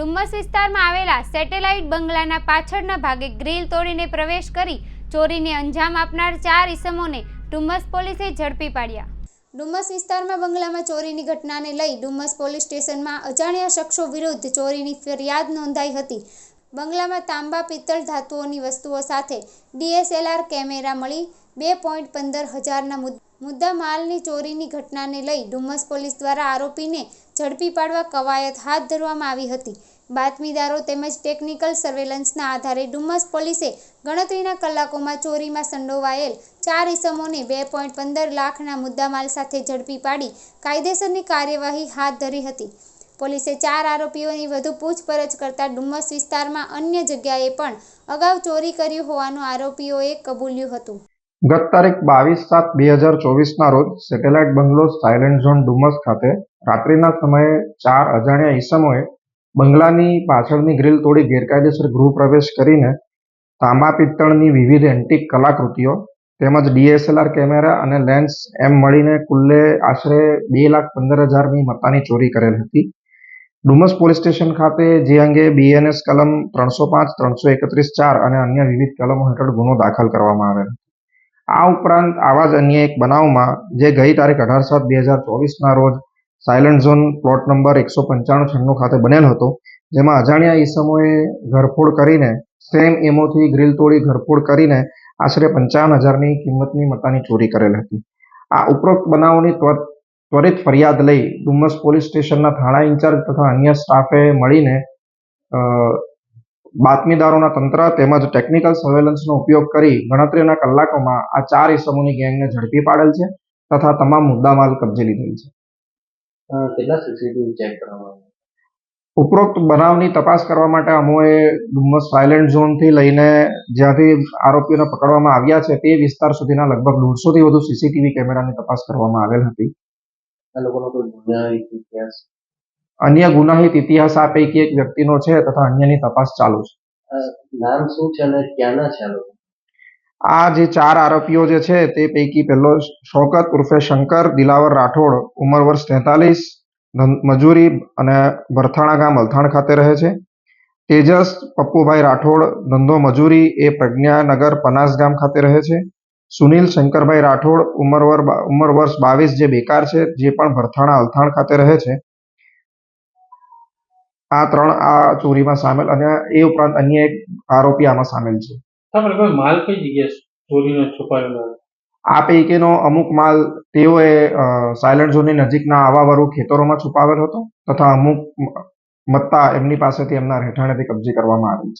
ડુમ્મસ વિસ્તારમાં આવેલા સેટેલાઇટ બંગલાના પાછળના ભાગે ગ્રીલ તોડીને પ્રવેશ કરી ચોરીને અંજામ આપનાર ચાર ઇસમોને ડુમ્મસ પોલીસે ઝડપી પાડ્યા. ડુમ્મસ વિસ્તારમાં બંગલામાં ચોરીની ઘટનાને લઈ ડુમ્મસ પોલીસ સ્ટેશનમાં અજાણ્યા શખ્સો વિરુદ્ધ ચોરીની ફરિયાદ નોંધાઈ હતી. બંગલામાં તાંબા, પિત્તળ ધાતુઓની વસ્તુઓ સાથે ડીએસએલઆર કેમેરા મળી બે પોઈન્ટ પંદર હજારના મુદ્દ- માલની ચોરીની ઘટનાને લઈ ડુમ્મસ પોલીસ દ્વારા આરોપીને ઝડપી પાડવા કવાયત હાથ ધરવામાં આવી હતી. બાતમીદારો તેમજ ટેકનિકલ સર્વેલન્સના આધારે ડુમ્મસ પોલીસે ગણતરીના કલાકોમાં ચોરીમાં સંડોવાયેલ ચાર ઇસમોને બે પોઈન્ટ પંદર લાખના મુદ્દામાલ સાથે ઝડપી પાડી કાયદેસરની કાર્યવાહી હાથ ધરી હતી. પોલીસે ચાર આરોપીઓની વધુ પૂછપરછ કરતા ડુમ્મસ વિસ્તારમાં અન્ય જગ્યાએ પણ અગાઉ ચોરી કરી હોવાનું આરોપીઓએ કબૂલ્યું હતું. ગત તારીખ બાવીસ સાત બે હજાર ચોવીસના રોજ satellite bungalow silent zone Dumas ખાતે રાત્રિના સમયે ચાર અજાણ્યા ઈસમોએ બંગલાની પાછળની ગ્રીલ તોડી ગેરકાયદેસર ગૃહ પ્રવેશ કરીને તાંબા પિત્તળની વિવિધ એન્ટિક કલાકૃતિઓ તેમજ ડીએસએલઆર કેમેરા અને લેન્સ એમ મળીને કુલ્લે આશરે બે લાખ પંદર હજારની મત્તાની ચોરી કરેલ હતી. ડુમસ પોલીસ સ્ટેશન ખાતે જે અંગે બીએનએસ કલમ ત્રણસો પાંચ, ત્રણસો એકત્રીસ ચાર અને અન્ય વિવિધ કલમો હેઠળ ગુનો દાખલ કરવામાં આવેલ આ ઉપરાંત આવા જ અન્ય એક બનાવમાં જે ગઈ તારીખ અઢાર સાત બે હજાર ચોવીસના રોજ સાયલન્ટ ઝોન પ્લોટ નંબર એકસો પંચાણું છન્નું ખાતે બનેલ હતો, જેમાં અજાણ્યા ઈસમોએ ઘરફોડ કરીને સેમ એમોથી ગ્રીલ તોડી ઘરફોડ કરીને આશરે પંચાવન હજારની કિંમતની મતાની ચોરી કરેલ હતી. આ ઉપરોક્ત બનાવોની ત્વરિત ફરિયાદ લઈ ડુમસ પોલીસ સ્ટેશનના થાણા ઇન્ચાર્જ તથા અન્ય સ્ટાફે મળીને બાતમીદારોના તંત્ર તેમજ ટેકનિકલ સર્વેલન્સનો ઉપયોગ કરી ગણતરીના કલાકોમાં આ ચાર ઇસમોની ગેંગને ઝડપી પાડેલ છે તથા તમામ મુદ્દામાલ કબજે લીધેલ છે. કેટલા સીસીટીવી ચેક કરવામાં ઉપરોક્ત બનાવની તપાસ કરવા માટે અમોએ ડુમ્મસ સાયલેન્ટ ઝોનથી લઈને જ્યાંથી આરોપીઓને પકડવામાં આવ્યા છે તે વિસ્તાર સુધીના લગભગ દોઢસોથી વધુ સીસીટીવી કેમેરાની તપાસ કરવામાં આવેલ હતી. આ લોકોનો કોઈ ગુનાહિત ઇતિહાસ અન્ય ગુનાહિત ઇતિહાસ આ પૈકી એક વ્યક્તિનો છે તથા અન્યની તપાસ ચાલુ છે. નામ શું છે અને ક્યાંના છે આ જે ચાર આરોપીઓ જે છે તે પૈકી પહેલો શોકત ઉર્ફે શંકર દિલાવર રાઠોડ ઉંમર વર્ષ તેતાલીસ મજૂરી અને ભરથાણા ગામ અલથાણ ખાતે રહે છે. તેજસ પપ્પુભાઈ રાઠોડ ધંધો મજૂરી એ પ્રજ્ઞાનગર પનાસ ગામ ખાતે રહે છે. સુનિલ શંકરભાઈ રાઠોડ ઉંમર ઉંમર વર્ષ બાવીસ જે બેકાર છે જે પણ ભરથાણા અલથાણ ખાતે રહે છે. આ ત્રણ આ ચોરીમાં સામેલ અને એ ઉપરાંત અન્ય એક આરોપી આમાં સામેલ છે. માલ કઈ જગ્યાએ ચોરીનો છુપાયેલો આ પૈકીનો અમુક માલ તેઓએ સાયલન્ટ ઝોનની નજીકના આવાવાળુ ખેતરોમાં છુપાવેલ હતો તથા અમુક મત્તા એમની પાસેથી એમના રહેઠાણેથી કબજે કરવામાં આવેલ છે.